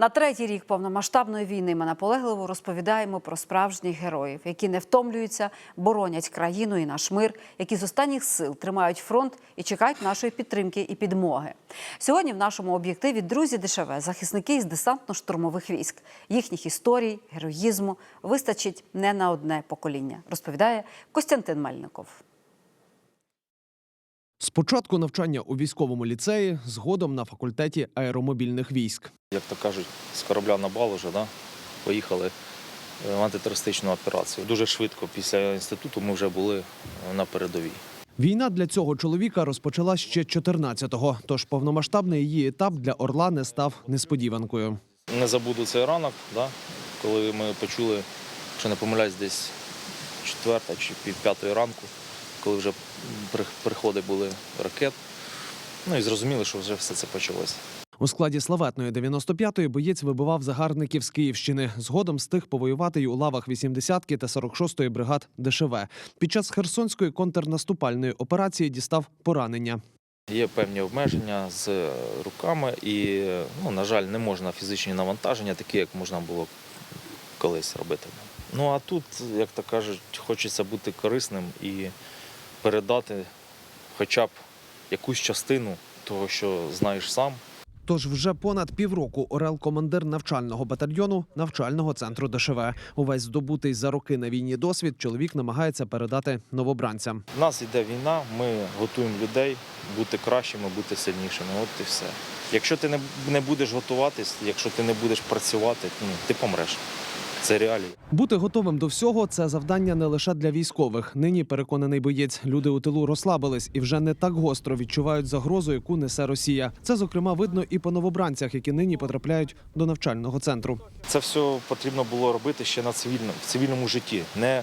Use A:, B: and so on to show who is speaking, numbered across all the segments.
A: На третій рік повномасштабної війни ми наполегливо розповідаємо про справжніх героїв, які не втомлюються, боронять країну і наш мир, які з останніх сил тримають фронт і чекають нашої підтримки і підмоги. Сьогодні в нашому об'єктиві друзі ДШВ, захисники із десантно-штурмових військ. Їхніх історій, героїзму вистачить не на одне покоління, розповідає Костянтин Мельников.
B: Спочатку навчання у військовому ліцеї, згодом на факультеті аеромобільних військ.
C: як то кажуть, з корабля на бал уже, да, поїхали е, в антитерористичну операцію. Дуже швидко після інституту ми вже були на передовій.
B: Війна для цього чоловіка розпочала ще 14-го, тож повномасштабний її етап для Орла не став несподіванкою.
C: Не забуду цей ранок, да, коли ми почули, що не помиляюсь, десь четверта чи пів п'ятої ранку, коли вже при- приходи були ракет. Ну і зрозуміли, що вже все це почалося.
B: У складі славетної 95-ї боєць вибивав загарбників з Київщини. Згодом встиг повоювати й у лавах 80-ки та 46-ї бригад ДШВ. Під час Херсонської контрнаступальної операції дістав поранення.
C: Є певні обмеження з е, руками, і, ну, на жаль, не можна фізичні навантаження, такі, як можна було колись робити. Ну а тут, як то кажуть, хочеться бути корисним і передати хоча б якусь частину того, що знаєш сам.
B: Тож вже понад півроку Орел командир навчального батальйону навчального центру ДШВ. Увесь здобутий за роки на війні досвід чоловік намагається передати новобранцям.
C: У нас йде війна, ми готуємо людей бути кращими, бути сильнішими. От і все. Якщо ти не, не будеш готуватись, якщо ти не будеш працювати, ну, ти помреш. Це реалії.
B: Бути готовим до всього це завдання не лише для військових. Нині переконаний боєць. Люди у тилу розслабились і вже не так гостро відчувають загрозу, яку несе Росія. Це зокрема видно і по новобранцях, які нині потрапляють до навчального центру.
C: Це все потрібно було робити ще на цивільному, в цивільному житті. Не,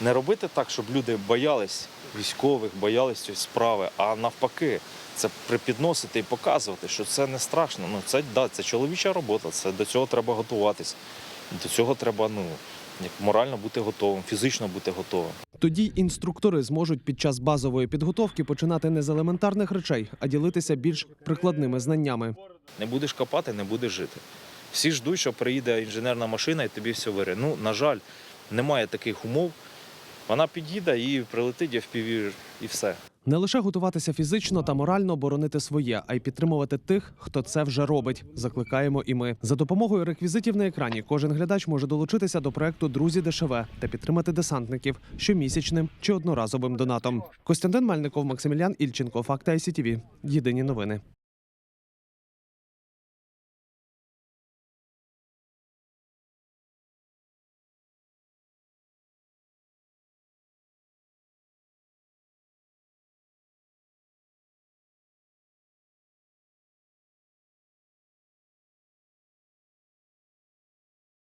C: не робити так, щоб люди боялись військових, боялись цієї справи, а навпаки, це припідносити і показувати, що це не страшно. Ну, це, да, це чоловіча робота, це до цього треба готуватись. До цього треба ну, як морально бути готовим, фізично бути готовим.
B: Тоді інструктори зможуть під час базової підготовки починати не з елементарних речей, а ділитися більш прикладними знаннями.
C: Не будеш копати, не будеш жити. Всі ждуть, що приїде інженерна машина і тобі все вире. Ну, на жаль, немає таких умов. Вона під'їде і прилетить FPV і все.
B: Не лише готуватися фізично та морально боронити своє, а й підтримувати тих, хто це вже робить. Закликаємо і ми. За допомогою реквізитів на екрані кожен глядач може долучитися до проекту Друзі ДШВ та підтримати десантників щомісячним чи одноразовим донатом. Костянтин Мельников, Максимілян Ільченко, Факти ICTV. Єдині новини.